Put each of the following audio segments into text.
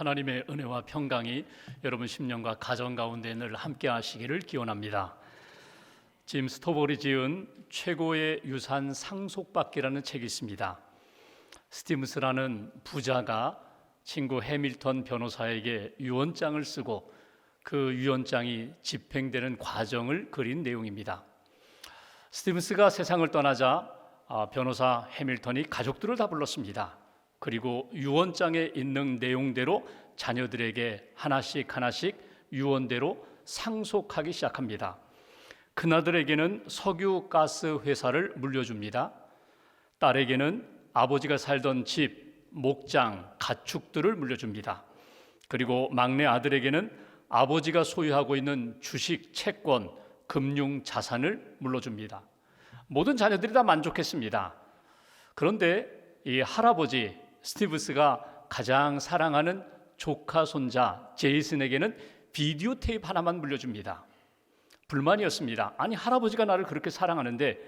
하나님의 은혜와 평강이 여러분 심령과 가정 가운데 늘 함께 하시기를 기원합니다. 짐 스토버리 지은 최고의 유산 상속받기라는 책이 있습니다. 스티븐스라는 부자가 친구 해밀턴 변호사에게 유언장을 쓰고 그 유언장이 집행되는 과정을 그린 내용입니다. 스티븐스가 세상을 떠나자 아, 변호사 해밀턴이 가족들을 다 불렀습니다. 그리고 유언장에 있는 내용대로 자녀들에게 하나씩 하나씩 유언대로 상속하기 시작합니다. 그나들에게는 석유 가스 회사를 물려줍니다. 딸에게는 아버지가 살던 집, 목장, 가축들을 물려줍니다. 그리고 막내 아들에게는 아버지가 소유하고 있는 주식, 채권, 금융 자산을 물려줍니다. 모든 자녀들이 다 만족했습니다. 그런데 이 할아버지 스티브스가 가장 사랑하는 조카 손자 제이슨에게는 비디오 테이프 하나만 물려줍니다. 불만이었습니다. 아니 할아버지가 나를 그렇게 사랑하는데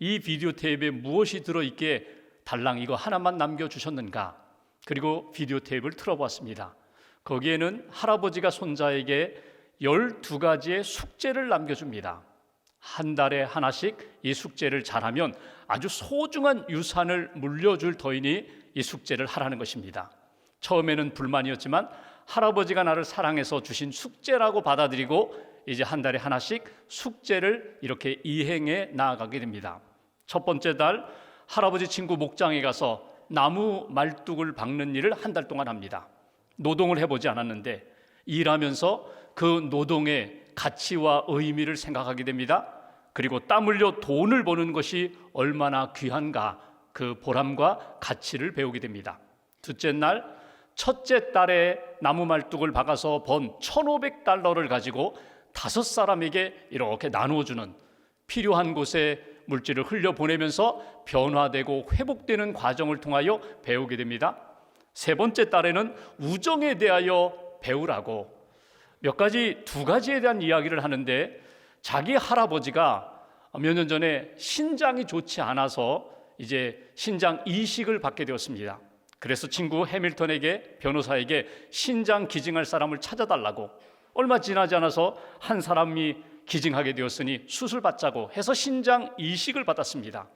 이 비디오 테이프에 무엇이 들어 있게 달랑 이거 하나만 남겨 주셨는가? 그리고 비디오 테이프를 틀어 보았습니다. 거기에는 할아버지가 손자에게 12가지의 숙제를 남겨 줍니다. 한 달에 하나씩 이 숙제를 잘하면 아주 소중한 유산을 물려줄 터이니 이 숙제를 하라는 것입니다. 처음에는 불만이었지만 할아버지가 나를 사랑해서 주신 숙제라고 받아들이고 이제 한 달에 하나씩 숙제를 이렇게 이행해 나아가게 됩니다. 첫 번째 달 할아버지 친구 목장에 가서 나무 말뚝을 박는 일을 한 달 동안 합니다. 노동을 해보지 않았는데 일하면서 그 노동의 가치와 의미를 생각하게 됩니다. 그리고 땀 흘려 돈을 버는 것이 얼마나 귀한가 그 보람과 가치를 배우게 됩니다. 둘째 날 첫째 딸에 나무 말뚝을 박아서 번 1,500달러를 가지고 다섯 사람에게 이렇게 나누어 주는 필요한 곳에 물질을 흘려 보내면서 변화되고 회복되는 과정을 통하여 배우게 됩니다. 세 번째 딸에는 우정에 대하여 배우라고 몇 가지 두 가지에 대한 이야기를 하는데 자기 할아버지가 몇 년 전에 신장이 좋지 않아서 이제 신장 이식을 받게 되었습니다. 그래서 친구 해밀턴에게 변호사에게 신장 기증할 사람을 찾아달라고 얼마 지나지 않아서 한 사람이 기증하게 되었으니 수술 받자고 해서 신장 이식을 받았습니다.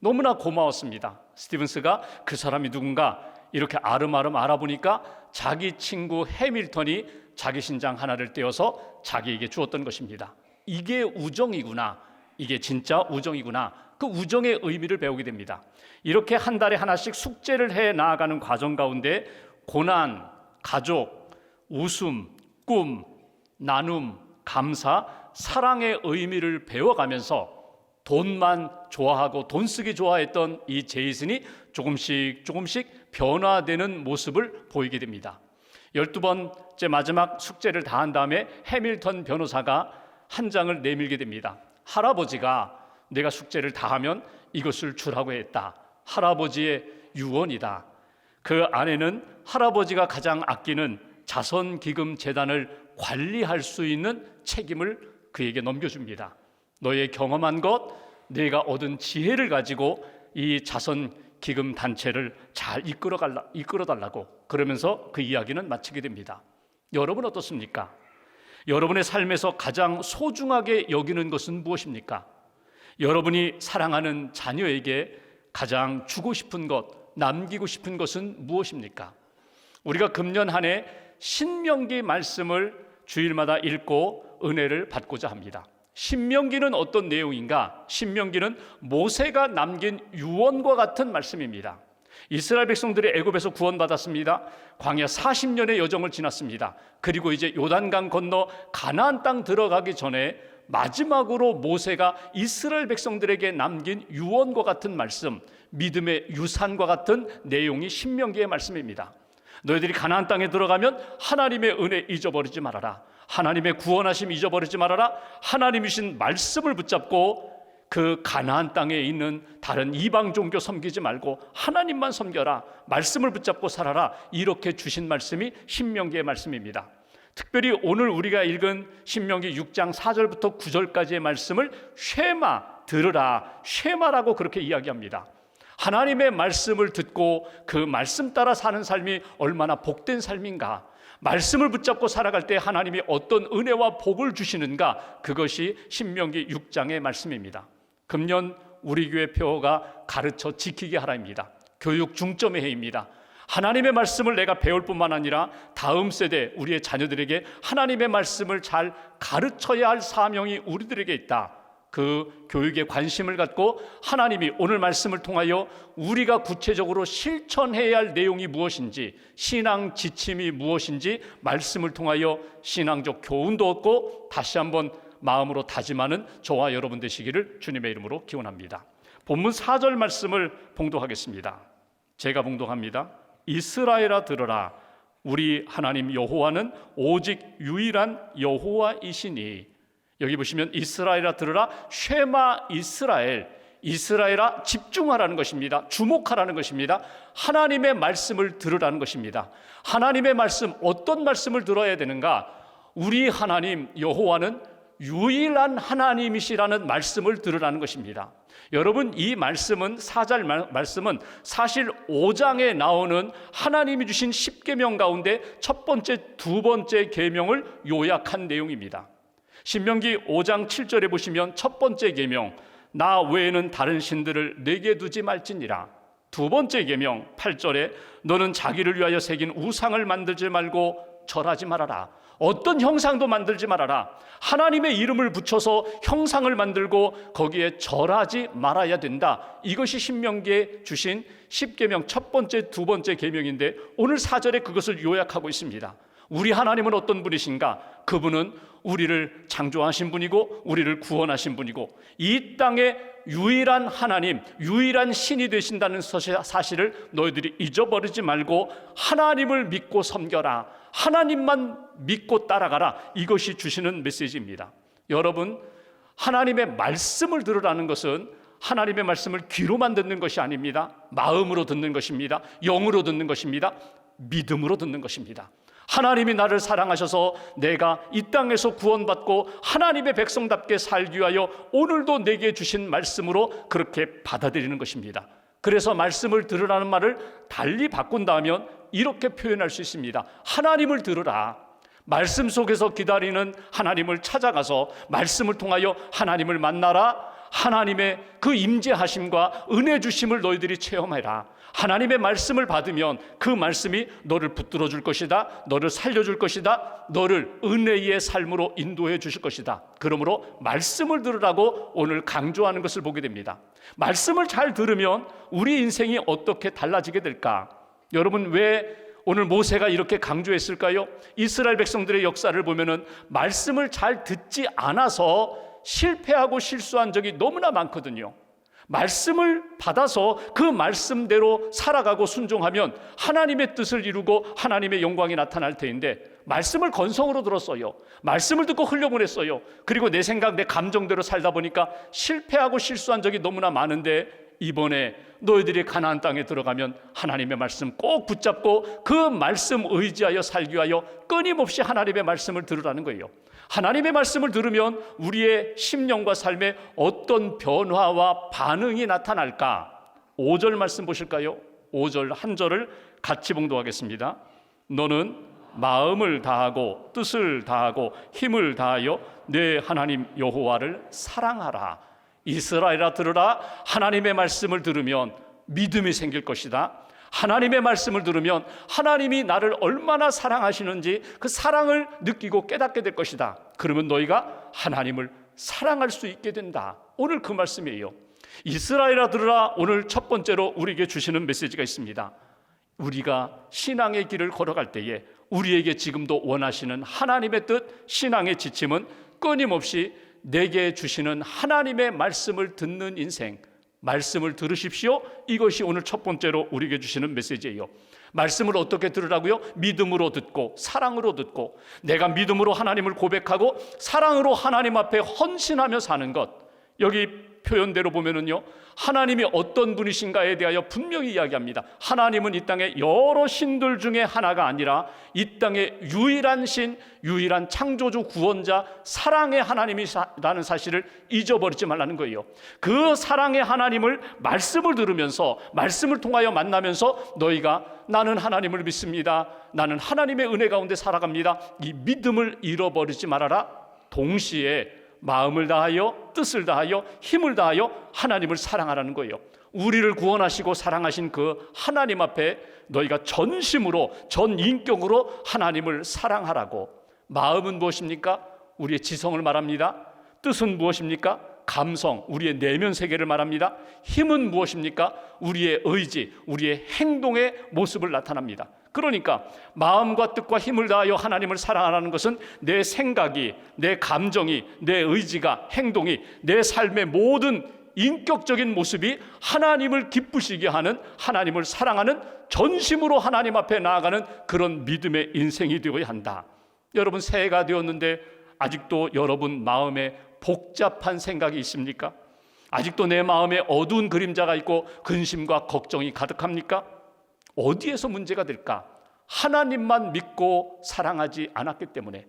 너무나 고마웠습니다. 스티븐스가 그 사람이 누군가 이렇게 아름아름 알아보니까 자기 친구 해밀턴이 자기 신장 하나를 떼어서 자기에게 주었던 것입니다. 이게 우정이구나. 이게 진짜 우정이구나. 그 우정의 의미를 배우게 됩니다. 이렇게 한 달에 하나씩 숙제를 해 나아가는 과정 가운데 고난, 가족, 웃음, 꿈, 나눔, 감사, 사랑의 의미를 배워가면서 돈만 좋아하고 돈 쓰기 좋아했던 이 제이슨이 조금씩 조금씩 변화되는 모습을 보이게 됩니다. 열두 번째 마지막 숙제를 다 한 다음에 해밀턴 변호사가 한 장을 내밀게 됩니다. 할아버지가 내가 숙제를 다 하면 이것을 주라고 했다. 할아버지의 유언이다. 그 안에는 할아버지가 가장 아끼는 자선기금 재단을 관리할 수 있는 책임을 그에게 넘겨줍니다. 너의 경험한 것, 내가 얻은 지혜를 가지고 이 자선기금 단체를 잘 이끌어 달라고 그러면서 그 이야기는 마치게 됩니다. 여러분 어떻습니까? 여러분의 삶에서 가장 소중하게 여기는 것은 무엇입니까? 여러분이 사랑하는 자녀에게 가장 주고 싶은 것, 남기고 싶은 것은 무엇입니까? 우리가 금년 한 해 신명기 말씀을 주일마다 읽고 은혜를 받고자 합니다. 신명기는 어떤 내용인가? 신명기는 모세가 남긴 유언과 같은 말씀입니다. 이스라엘 백성들이 애굽에서 구원받았습니다. 광야 40년의 여정을 지났습니다. 그리고 이제 요단강 건너 가나안 땅 들어가기 전에 마지막으로 모세가 이스라엘 백성들에게 남긴 유언과 같은 말씀, 믿음의 유산과 같은 내용이 신명기의 말씀입니다. 너희들이 가나안 땅에 들어가면 하나님의 은혜 잊어버리지 말아라. 하나님의 구원하심 잊어버리지 말아라. 하나님이신 말씀을 붙잡고 그 가나안 땅에 있는 다른 이방 종교 섬기지 말고 하나님만 섬겨라. 말씀을 붙잡고 살아라. 이렇게 주신 말씀이 신명기의 말씀입니다. 특별히 오늘 우리가 읽은 신명기 6장 4절부터 9절까지의 말씀을 쉐마 들으라. 쉐마라고 그렇게 이야기합니다. 하나님의 말씀을 듣고 그 말씀 따라 사는 삶이 얼마나 복된 삶인가? 말씀을 붙잡고 살아갈 때 하나님이 어떤 은혜와 복을 주시는가? 그것이 신명기 6장의 말씀입니다. 금년 우리 교회 표어가 가르쳐 지키게 하라입니다. 교육 중점의 해입니다. 하나님의 말씀을 내가 배울 뿐만 아니라 다음 세대 우리의 자녀들에게 하나님의 말씀을 잘 가르쳐야 할 사명이 우리들에게 있다. 그 교육에 관심을 갖고 하나님이 오늘 말씀을 통하여 우리가 구체적으로 실천해야 할 내용이 무엇인지 신앙 지침이 무엇인지 말씀을 통하여 신앙적 교훈도 얻고 다시 한번 마음으로 다짐하는 저와 여러분 되시기를 주님의 이름으로 기원합니다. 본문 4절 말씀을 봉독하겠습니다. 제가 봉독합니다. 이스라엘아 들으라 우리 하나님 여호와는 오직 유일한 여호와이시니 여기 보시면 이스라엘아 들으라 쉐마 이스라엘 이스라엘아 집중하라는 것입니다. 주목하라는 것입니다. 하나님의 말씀을 들으라는 것입니다. 하나님의 말씀 어떤 말씀을 들어야 되는가? 우리 하나님 여호와는 유일한 하나님이시라는 말씀을 들으라는 것입니다. 여러분 이 말씀은 사절 말씀은 사실 5장에 나오는 하나님이 주신 10계명 가운데 첫 번째 두 번째 계명을 요약한 내용입니다. 신명기 5장 7절에 보시면 첫 번째 계명 나 외에는 다른 신들을 내게 두지 말지니라. 두 번째 계명 8절에 너는 자기를 위하여 새긴 우상을 만들지 말고 절하지 말아라. 어떤 형상도 만들지 말아라. 하나님의 이름을 붙여서 형상을 만들고 거기에 절하지 말아야 된다. 이것이 신명기에 주신 10계명 첫 번째, 두 번째 계명인데 오늘 사절에 그것을 요약하고 있습니다. 우리 하나님은 어떤 분이신가? 그분은 우리를 창조하신 분이고 우리를 구원하신 분이고 이 땅에 유일한 하나님, 유일한 신이 되신다는 사실을 너희들이 잊어버리지 말고 하나님을 믿고 섬겨라. 하나님만 믿고 따라가라. 이것이 주시는 메시지입니다. 여러분, 하나님의 말씀을 들으라는 것은 하나님의 말씀을 귀로만 듣는 것이 아닙니다. 마음으로 듣는 것입니다. 영으로 듣는 것입니다. 믿음으로 듣는 것입니다. 하나님이 나를 사랑하셔서 내가 이 땅에서 구원받고 하나님의 백성답게 살기 위하여 오늘도 내게 주신 말씀으로 그렇게 받아들이는 것입니다. 그래서 말씀을 들으라는 말을 달리 바꾼다면 이렇게 표현할 수 있습니다. 하나님을 들으라. 말씀 속에서 기다리는 하나님을 찾아가서 말씀을 통하여 하나님을 만나라. 하나님의 그 임재하심과 은혜 주심을 너희들이 체험해라. 하나님의 말씀을 받으면 그 말씀이 너를 붙들어 줄 것이다. 너를 살려 줄 것이다. 너를 은혜의 삶으로 인도해 주실 것이다. 그러므로 말씀을 들으라고 오늘 강조하는 것을 보게 됩니다. 말씀을 잘 들으면 우리 인생이 어떻게 달라지게 될까? 여러분 왜 오늘 모세가 이렇게 강조했을까요? 이스라엘 백성들의 역사를 보면은 말씀을 잘 듣지 않아서 실패하고 실수한 적이 너무나 많거든요. 말씀을 받아서 그 말씀대로 살아가고 순종하면 하나님의 뜻을 이루고 하나님의 영광이 나타날 테인데 말씀을 건성으로 들었어요. 말씀을 듣고 흘려보냈어요. 그리고 내 생각, 내 감정대로 살다 보니까 실패하고 실수한 적이 너무나 많은데 이번에 너희들이 가나안 땅에 들어가면 하나님의 말씀 꼭 붙잡고 그 말씀 의지하여 살기 위하여 끊임없이 하나님의 말씀을 들으라는 거예요. 하나님의 말씀을 들으면 우리의 심령과 삶에 어떤 변화와 반응이 나타날까? 5절 말씀 보실까요? 5절 한 절을 같이 봉독하겠습니다. 너는 마음을 다하고 뜻을 다하고 힘을 다하여 내 하나님 여호와를 사랑하라. 이스라엘아 들으라. 하나님의 말씀을 들으면 믿음이 생길 것이다. 하나님의 말씀을 들으면 하나님이 나를 얼마나 사랑하시는지 그 사랑을 느끼고 깨닫게 될 것이다. 그러면 너희가 하나님을 사랑할 수 있게 된다. 오늘 그 말씀이에요. 이스라엘아 들으라 오늘 첫 번째로 우리에게 주시는 메시지가 있습니다. 우리가 신앙의 길을 걸어갈 때에 우리에게 지금도 원하시는 하나님의 뜻, 신앙의 지침은 끊임없이 내게 주시는 하나님의 말씀을 듣는 인생, 말씀을 들으십시오. 이것이 오늘 첫 번째로 우리에게 주시는 메시지예요. 말씀을 어떻게 들으라고요? 믿음으로 듣고 사랑으로 듣고 내가 믿음으로 하나님을 고백하고 사랑으로 하나님 앞에 헌신하며 사는 것. 여기 표현대로 보면은요. 하나님이 어떤 분이신가에 대하여 분명히 이야기합니다. 하나님은 이 땅에 여러 신들 중에 하나가 아니라 이 땅의 유일한 신, 유일한 창조주 구원자, 사랑의 하나님이라는 사실을 잊어버리지 말라는 거예요. 그 사랑의 하나님을 말씀을 들으면서 말씀을 통하여 만나면서 너희가 나는 하나님을 믿습니다. 나는 하나님의 은혜 가운데 살아갑니다. 이 믿음을 잃어버리지 말아라. 동시에 마음을 다하여 뜻을 다하여 힘을 다하여 하나님을 사랑하라는 거예요. 우리를 구원하시고 사랑하신 그 하나님 앞에 너희가 전심으로 전 인격으로 하나님을 사랑하라고. 마음은 무엇입니까? 우리의 지성을 말합니다. 뜻은 무엇입니까? 감성, 우리의 내면 세계를 말합니다. 힘은 무엇입니까? 우리의 의지, 우리의 행동의 모습을 나타납니다. 그러니까 마음과 뜻과 힘을 다하여 하나님을 사랑하라는 것은 내 생각이, 내 감정이, 내 의지가, 행동이, 내 삶의 모든 인격적인 모습이 하나님을 기쁘시게 하는 하나님을 사랑하는 전심으로 하나님 앞에 나아가는 그런 믿음의 인생이 되어야 한다. 여러분 새해가 되었는데 아직도 여러분 마음에 복잡한 생각이 있습니까? 아직도 내 마음에 어두운 그림자가 있고 근심과 걱정이 가득합니까? 어디에서 문제가 될까? 하나님만 믿고 사랑하지 않았기 때문에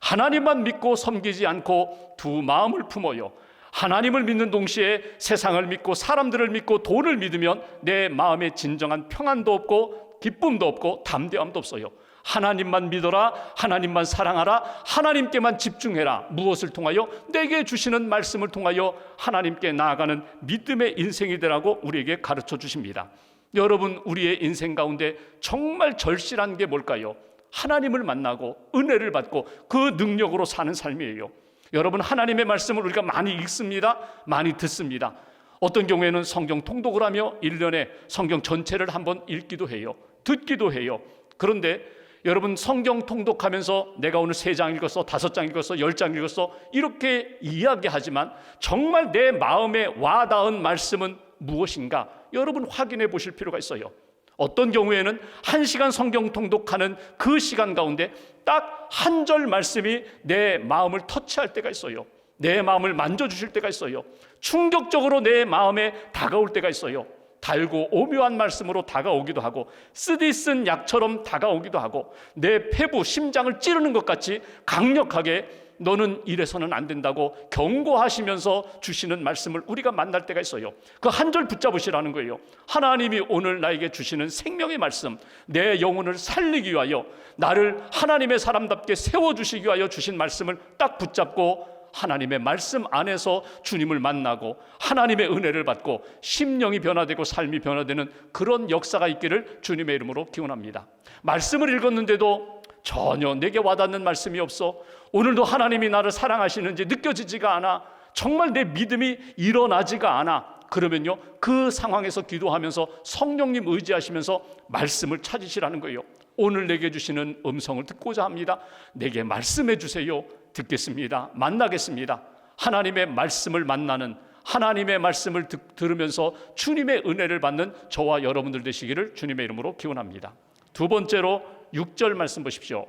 하나님만 믿고 섬기지 않고 두 마음을 품어요. 하나님을 믿는 동시에 세상을 믿고 사람들을 믿고 돈을 믿으면 내 마음에 진정한 평안도 없고 기쁨도 없고 담대함도 없어요. 하나님만 믿어라. 하나님만 사랑하라. 하나님께만 집중해라. 무엇을 통하여 내게 주시는 말씀을 통하여 하나님께 나아가는 믿음의 인생이 되라고 우리에게 가르쳐 주십니다. 여러분 우리의 인생 가운데 정말 절실한 게 뭘까요? 하나님을 만나고 은혜를 받고 그 능력으로 사는 삶이에요. 여러분 하나님의 말씀을 우리가 많이 읽습니다. 많이 듣습니다. 어떤 경우에는 성경 통독을 하며 1년에 성경 전체를 한번 읽기도 해요. 듣기도 해요. 그런데 여러분 성경 통독하면서 내가 오늘 세 장 읽었어, 다섯 장 읽었어, 열 장 읽었어 이렇게 이야기하지만 정말 내 마음에 와닿은 말씀은 무엇인가? 여러분 확인해 보실 필요가 있어요. 어떤 경우에는 한 시간 성경 통독하는 그 시간 가운데 딱 한 절 말씀이 내 마음을 터치할 때가 있어요. 내 마음을 만져주실 때가 있어요. 충격적으로 내 마음에 다가올 때가 있어요. 달고 오묘한 말씀으로 다가오기도 하고 쓰디쓴 약처럼 다가오기도 하고 내 폐부 심장을 찌르는 것 같이 강력하게 너는 이래서는 안 된다고 경고하시면서 주시는 말씀을 우리가 만날 때가 있어요. 그 한 절 붙잡으시라는 거예요. 하나님이 오늘 나에게 주시는 생명의 말씀, 내 영혼을 살리기 위하여 나를 하나님의 사람답게 세워 주시기 위하여 주신 말씀을 딱 붙잡고 하나님의 말씀 안에서 주님을 만나고 하나님의 은혜를 받고 심령이 변화되고 삶이 변화되는 그런 역사가 있기를 주님의 이름으로 기원합니다. 말씀을 읽었는데도 전혀 내게 와닿는 말씀이 없어 오늘도 하나님이 나를 사랑하시는지 느껴지지가 않아 정말 내 믿음이 일어나지가 않아 그러면요 그 상황에서 기도하면서 성령님 의지하시면서 말씀을 찾으시라는 거예요. 오늘 내게 주시는 음성을 듣고자 합니다. 내게 말씀해 주세요. 듣겠습니다. 만나겠습니다. 하나님의 말씀을 만나는 하나님의 말씀을 듣, 들으면서 주님의 은혜를 받는 저와 여러분들 되시기를 주님의 이름으로 기원합니다. 두 번째로 6절 말씀 보십시오.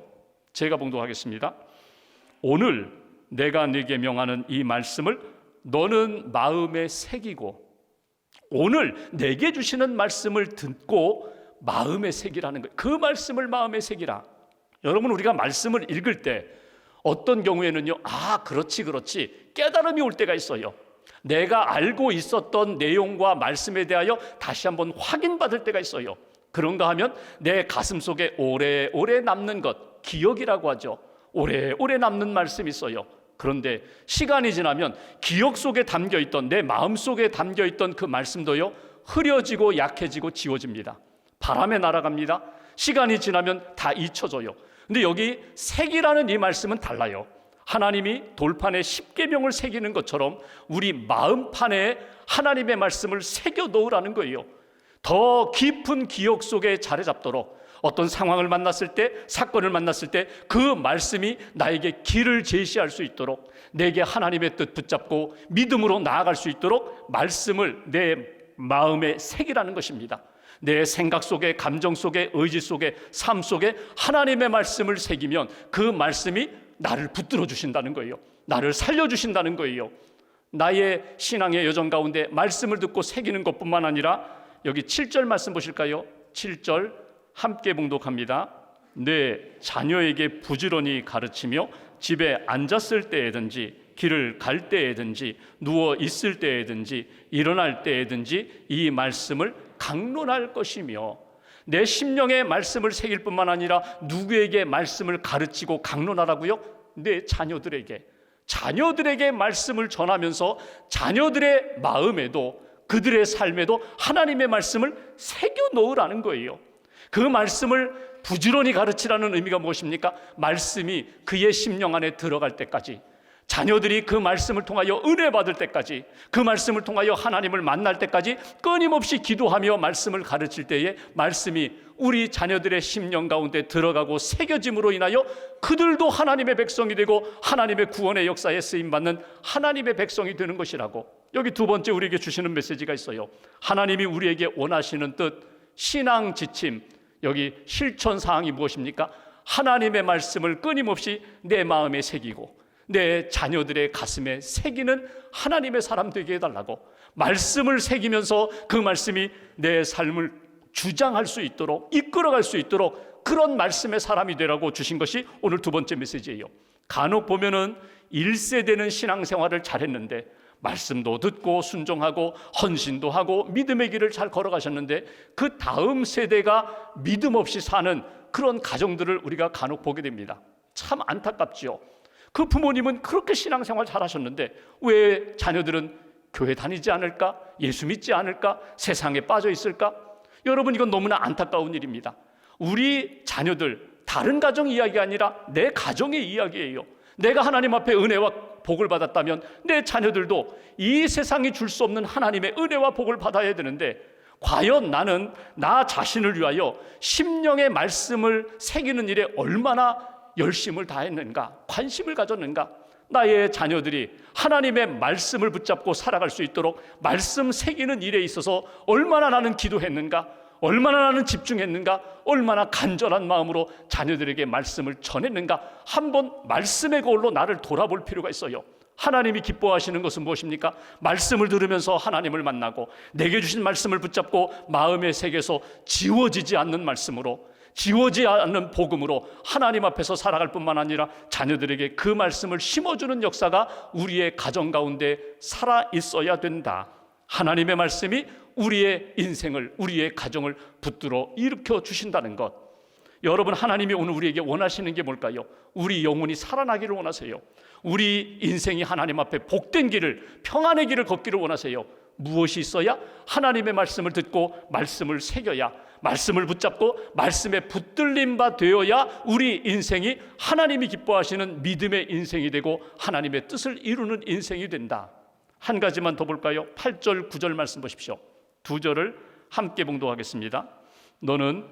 제가 봉독하겠습니다 오늘 내가 네게 명하는 이 말씀을 너는 마음에 새기고 오늘 내게 주시는 말씀을 듣고 마음에 새기라는 거예요. 그 말씀을 마음에 새기라. 여러분 우리가 말씀을 읽을 때 어떤 경우에는요. 아, 그렇지 그렇지. 깨달음이 올 때가 있어요. 내가 알고 있었던 내용과 말씀에 대하여 다시 한번 확인받을 때가 있어요. 그런가 하면 내 가슴 속에 오래오래 남는 것, 기억이라고 하죠. 오래 오래 남는 말씀이 있어요. 그런데 시간이 지나면 기억 속에 담겨 있던 내 마음 속에 담겨 있던 그 말씀도요 흐려지고 약해지고 지워집니다. 바람에 날아갑니다. 시간이 지나면 다 잊혀져요. 근데 여기 색이라는 이 말씀은 달라요. 하나님이 돌판에 십계명을 새기는 것처럼 우리 마음판에 하나님의 말씀을 새겨 놓으라는 거예요. 더 깊은 기억 속에 자리 잡도록 어떤 상황을 만났을 때, 사건을 만났을 때 그 말씀이 나에게 길을 제시할 수 있도록 내게 하나님의 뜻 붙잡고 믿음으로 나아갈 수 있도록 말씀을 내 마음에 새기라는 것입니다. 내 생각 속에, 감정 속에, 의지 속에, 삶 속에 하나님의 말씀을 새기면 그 말씀이 나를 붙들어 주신다는 거예요. 나를 살려 주신다는 거예요. 나의 신앙의 여정 가운데 말씀을 듣고 새기는 것뿐만 아니라 여기 7절 말씀 보실까요? 7절 함께 봉독합니다. 내 자녀에게 부지런히 가르치며 집에 앉았을 때에든지 길을 갈 때에든지 누워 있을 때에든지 일어날 때에든지 이 말씀을 강론할 것이며 내 심령의 말씀을 새길 뿐만 아니라 누구에게 말씀을 가르치고 강론하라고요? 내 자녀들에게 자녀들에게 말씀을 전하면서 자녀들의 마음에도 그들의 삶에도 하나님의 말씀을 새겨 놓으라는 거예요. 그 말씀을 부지런히 가르치라는 의미가 무엇입니까? 말씀이 그의 심령 안에 들어갈 때까지 자녀들이 그 말씀을 통하여 은혜 받을 때까지 그 말씀을 통하여 하나님을 만날 때까지 끊임없이 기도하며 말씀을 가르칠 때에 말씀이 우리 자녀들의 심령 가운데 들어가고 새겨짐으로 인하여 그들도 하나님의 백성이 되고 하나님의 구원의 역사에 쓰임 받는 하나님의 백성이 되는 것이라고 여기 두 번째 우리에게 주시는 메시지가 있어요. 하나님이 우리에게 원하시는 뜻 신앙 지침 여기 실천 사항이 무엇입니까? 하나님의 말씀을 끊임없이 내 마음에 새기고 내 자녀들의 가슴에 새기는 하나님의 사람 되게 해달라고 말씀을 새기면서 그 말씀이 내 삶을 주장할 수 있도록 이끌어갈 수 있도록 그런 말씀의 사람이 되라고 주신 것이 오늘 두 번째 메시지예요. 간혹 보면은 1세대는 신앙생활을 잘했는데 말씀도 듣고 순종하고 헌신도 하고 믿음의 길을 잘 걸어가셨는데 그 다음 세대가 믿음 없이 사는 그런 가정들을 우리가 간혹 보게 됩니다. 참 안타깝지요. 그 부모님은 그렇게 신앙생활 잘하셨는데 왜 자녀들은 교회 다니지 않을까? 예수 믿지 않을까? 세상에 빠져 있을까? 여러분 이건 너무나 안타까운 일입니다. 우리 자녀들 다른 가정 이야기가 아니라 내 가정의 이야기예요. 내가 하나님 앞에 은혜와 복을 받았다면 내 자녀들도 이 세상이 줄 수 없는 하나님의 은혜와 복을 받아야 되는데 과연 나는 나 자신을 위하여 심령의 말씀을 새기는 일에 얼마나 열심을 다했는가, 관심을 가졌는가? 나의 자녀들이 하나님의 말씀을 붙잡고 살아갈 수 있도록 말씀 새기는 일에 있어서 얼마나 나는 기도했는가? 얼마나 나는 집중했는가? 얼마나 간절한 마음으로 자녀들에게 말씀을 전했는가? 한번 말씀의 거울로 나를 돌아볼 필요가 있어요. 하나님이 기뻐하시는 것은 무엇입니까? 말씀을 들으면서 하나님을 만나고 내게 주신 말씀을 붙잡고 마음의 세계에서 지워지지 않는 말씀으로 지워지 않는 복음으로 하나님 앞에서 살아갈 뿐만 아니라 자녀들에게 그 말씀을 심어주는 역사가 우리의 가정 가운데 살아 있어야 된다. 하나님의 말씀이 우리의 인생을, 우리의 가정을 붙들어 일으켜 주신다는 것. 여러분, 하나님이 오늘 우리에게 원하시는 게 뭘까요? 우리 영혼이 살아나기를 원하세요. 우리 인생이 하나님 앞에 복된 길을, 평안의 길을 걷기를 원하세요. 무엇이 있어야? 하나님의 말씀을 듣고 말씀을 새겨야 말씀을 붙잡고 말씀에 붙들림 바 되어야 우리 인생이 하나님이 기뻐하시는 믿음의 인생이 되고 하나님의 뜻을 이루는 인생이 된다. 한 가지만 더 볼까요? 8절, 9절 말씀 보십시오. 두 절을 함께 봉독하겠습니다. 너는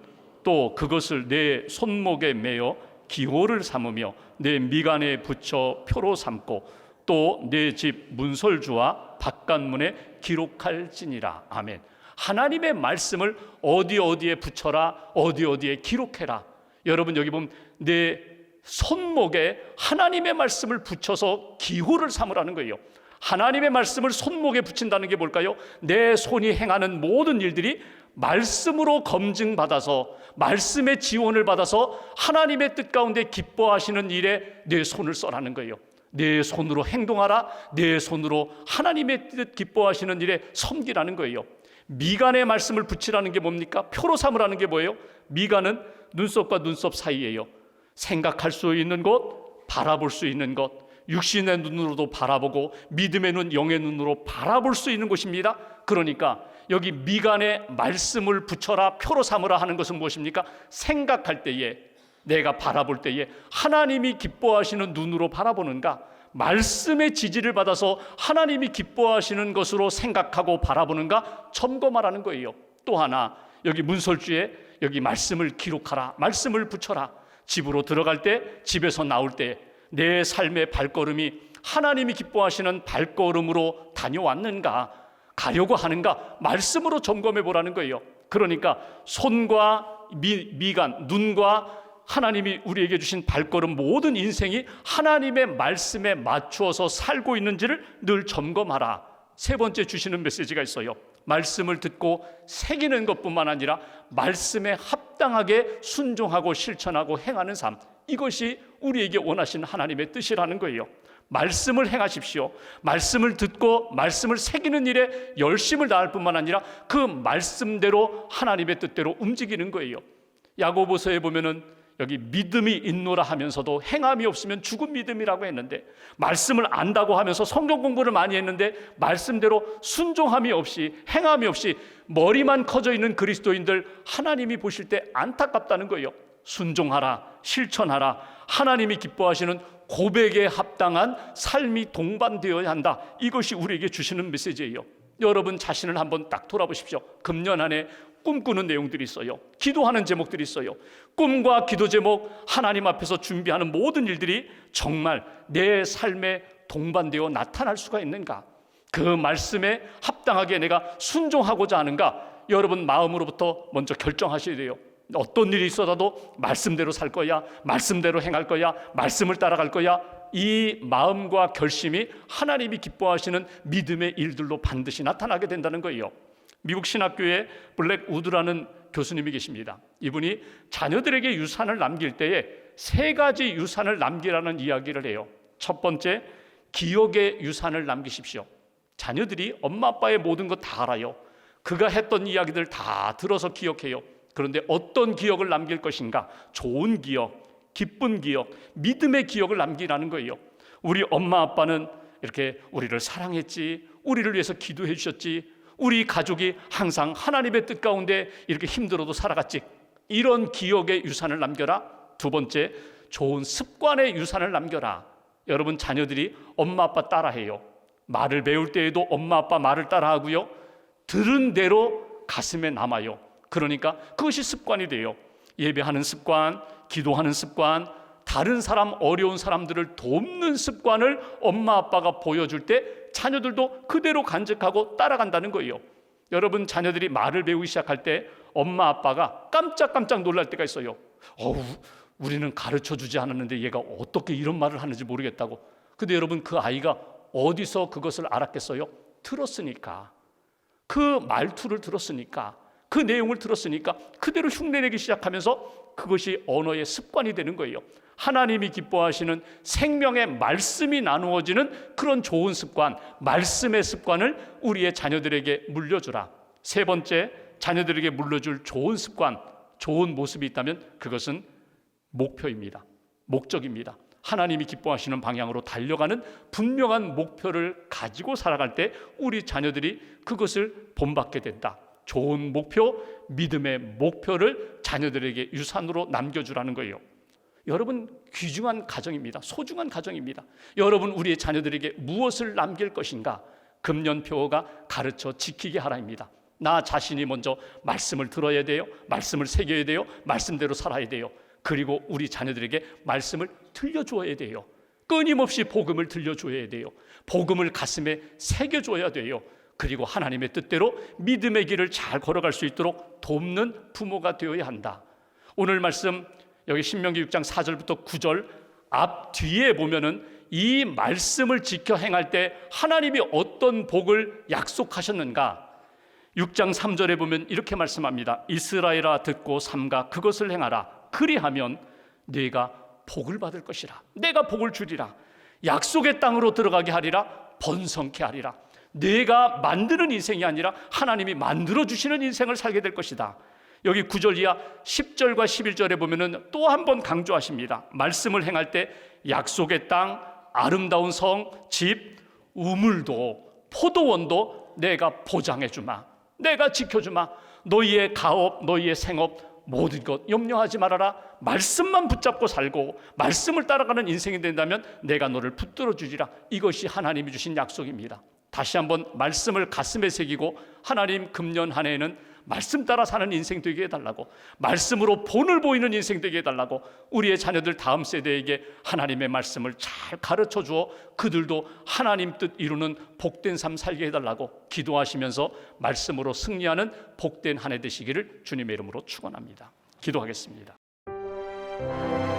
또 그것을 내 손목에 매어 기호를 삼으며 내 미간에 붙여 표로 삼고 또 내 집 문설주와 바깥문에 기록할지니라. 아멘. 하나님의 말씀을 어디 어디에 붙여라, 어디 어디에 기록해라. 여러분 여기 보면 내 손목에 하나님의 말씀을 붙여서 기호를 삼으라는 거예요. 하나님의 말씀을 손목에 붙인다는 게 뭘까요? 내 손이 행하는 모든 일들이 말씀으로 검증받아서 말씀의 지원을 받아서 하나님의 뜻 가운데 기뻐하시는 일에 내 손을 써라는 거예요. 내 손으로 행동하라. 내 손으로 하나님의 뜻 기뻐하시는 일에 섬기라는 거예요. 미간의 말씀을 붙이라는 게 뭡니까? 표로 삼으라는 게 뭐예요? 미간은 눈썹과 눈썹 사이예요. 생각할 수 있는 것, 바라볼 수 있는 것, 육신의 눈으로도 바라보고 믿음의 눈, 영의 눈으로 바라볼 수 있는 곳입니다. 그러니까 여기 미간에 말씀을 붙여라, 표로 삼으라 하는 것은 무엇입니까? 생각할 때에 내가 바라볼 때에 하나님이 기뻐하시는 눈으로 바라보는가? 말씀의 지지를 받아서 하나님이 기뻐하시는 것으로 생각하고 바라보는가 점검하라는 거예요. 또 하나 여기 문설주에 여기 말씀을 기록하라. 말씀을 붙여라. 집으로 들어갈 때, 집에서 나올 때 내 삶의 발걸음이 하나님이 기뻐하시는 발걸음으로 다녀왔는가? 가려고 하는가? 말씀으로 점검해 보라는 거예요. 그러니까 손과 미, 미간, 눈과 하나님이 우리에게 주신 발걸음 모든 인생이 하나님의 말씀에 맞추어서 살고 있는지를 늘 점검하라. 세 번째 주시는 메시지가 있어요. 말씀을 듣고 새기는 것뿐만 아니라 말씀에 합당하게 순종하고 실천하고 행하는 삶. 이것이 우리에게 원하신 하나님의 뜻이라는 거예요. 말씀을 행하십시오. 말씀을 듣고 말씀을 새기는 일에 열심을 다할 뿐만 아니라 그 말씀대로 하나님의 뜻대로 움직이는 거예요. 야고보서에 보면은 여기 믿음이 있노라 하면서도 행함이 없으면 죽은 믿음이라고 했는데 말씀을 안다고 하면서 성경 공부를 많이 했는데 말씀대로 순종함이 없이 행함이 없이 머리만 커져 있는 그리스도인들 하나님이 보실 때 안타깝다는 거예요. 순종하라, 실천하라. 하나님이 기뻐하시는 고백에 합당한 삶이 동반되어야 한다. 이것이 우리에게 주시는 메시지예요. 여러분 자신을 한번 딱 돌아보십시오. 금년 안에 꿈꾸는 내용들이 있어요. 기도하는 제목들이 있어요. 꿈과 기도 제목, 하나님 앞에서 준비하는 모든 일들이 정말 내 삶에 동반되어 나타날 수가 있는가? 그 말씀에 합당하게 내가 순종하고자 하는가? 여러분 마음으로부터 먼저 결정하셔야 돼요. 어떤 일이 있어도 말씀대로 살 거야, 말씀대로 행할 거야, 말씀을 따라갈 거야. 이 마음과 결심이 하나님이 기뻐하시는 믿음의 일들로 반드시 나타나게 된다는 거예요. 미국 신학교에 블랙 우드라는 교수님이 계십니다. 이분이 자녀들에게 유산을 남길 때에 세 가지 유산을 남기라는 이야기를 해요. 첫 번째, 기억의 유산을 남기십시오. 자녀들이 엄마 아빠의 모든 것 다 알아요. 그가 했던 이야기들 다 들어서 기억해요. 그런데 어떤 기억을 남길 것인가? 좋은 기억, 기쁜 기억, 믿음의 기억을 남기라는 거예요. 우리 엄마 아빠는 이렇게 우리를 사랑했지, 우리를 위해서 기도해 주셨지, 우리 가족이 항상 하나님의 뜻 가운데 이렇게 힘들어도 살아갔지. 이런 기억의 유산을 남겨라. 두 번째, 좋은 습관의 유산을 남겨라. 여러분 자녀들이 엄마 아빠 따라해요. 말을 배울 때에도 엄마 아빠 말을 따라하고요. 들은 대로 가슴에 남아요. 그러니까 그것이 습관이 돼요. 예배하는 습관, 기도하는 습관, 다른 사람 어려운 사람들을 돕는 습관을 엄마 아빠가 보여줄 때 자녀들도 그대로 간직하고 따라간다는 거예요. 여러분 자녀들이 말을 배우기 시작할 때 엄마 아빠가 깜짝깜짝 놀랄 때가 있어요. 어우, 우리는 가르쳐 주지 않았는데 얘가 어떻게 이런 말을 하는지 모르겠다고. 근데 여러분 그 아이가 어디서 그것을 알았겠어요? 들었으니까. 그 말투를 들었으니까. 그 내용을 들었으니까 그대로 흉내내기 시작하면서 그것이 언어의 습관이 되는 거예요. 하나님이 기뻐하시는 생명의 말씀이 나누어지는 그런 좋은 습관, 말씀의 습관을 우리의 자녀들에게 물려주라. 세 번째, 자녀들에게 물려줄 좋은 습관, 좋은 모습이 있다면 그것은 목표입니다. 목적입니다. 하나님이 기뻐하시는 방향으로 달려가는 분명한 목표를 가지고 살아갈 때 우리 자녀들이 그것을 본받게 된다. 좋은 목표, 믿음의 목표를 자녀들에게 유산으로 남겨주라는 거예요. 여러분 귀중한 가정입니다. 소중한 가정입니다. 여러분 우리의 자녀들에게 무엇을 남길 것인가? 금년표가 가르쳐 지키게 하라입니다. 나 자신이 먼저 말씀을 들어야 돼요. 말씀을 새겨야 돼요. 말씀대로 살아야 돼요. 그리고 우리 자녀들에게 말씀을 들려줘야 돼요. 끊임없이 복음을 들려줘야 돼요. 복음을 가슴에 새겨줘야 돼요. 그리고 하나님의 뜻대로 믿음의 길을 잘 걸어갈 수 있도록 돕는 부모가 되어야 한다. 오늘 말씀 여기 신명기 6장 4절부터 9절 앞 뒤에 보면은 이 말씀을 지켜 행할 때 하나님이 어떤 복을 약속하셨는가? 6장 3절에 보면 이렇게 말씀합니다. 이스라엘아 듣고 삼가 그것을 행하라. 그리하면 네가 복을 받을 것이라. 내가 복을 주리라. 약속의 땅으로 들어가게 하리라. 번성케 하리라. 내가 만드는 인생이 아니라 하나님이 만들어 주시는 인생을 살게 될 것이다. 여기 9절 이하 10절과 11절에 보면은 또 한 번 강조하십니다. 말씀을 행할 때 약속의 땅, 아름다운 성, 집, 우물도 포도원도 내가 보장해 주마. 내가 지켜 주마. 너희의 가업, 너희의 생업 모든 것 염려하지 말아라. 말씀만 붙잡고 살고 말씀을 따라가는 인생이 된다면 내가 너를 붙들어 주리라. 이것이 하나님이 주신 약속입니다. 다시 한번 말씀을 가슴에 새기고 하나님 금년 한 해에는 말씀 따라 사는 인생 되게 해달라고 말씀으로 본을 보이는 인생 되게 해달라고 우리의 자녀들 다음 세대에게 하나님의 말씀을 잘 가르쳐 주어 그들도 하나님 뜻 이루는 복된 삶 살게 해달라고 기도하시면서 말씀으로 승리하는 복된 한 해 되시기를 주님의 이름으로 축원합니다. 기도하겠습니다. 네.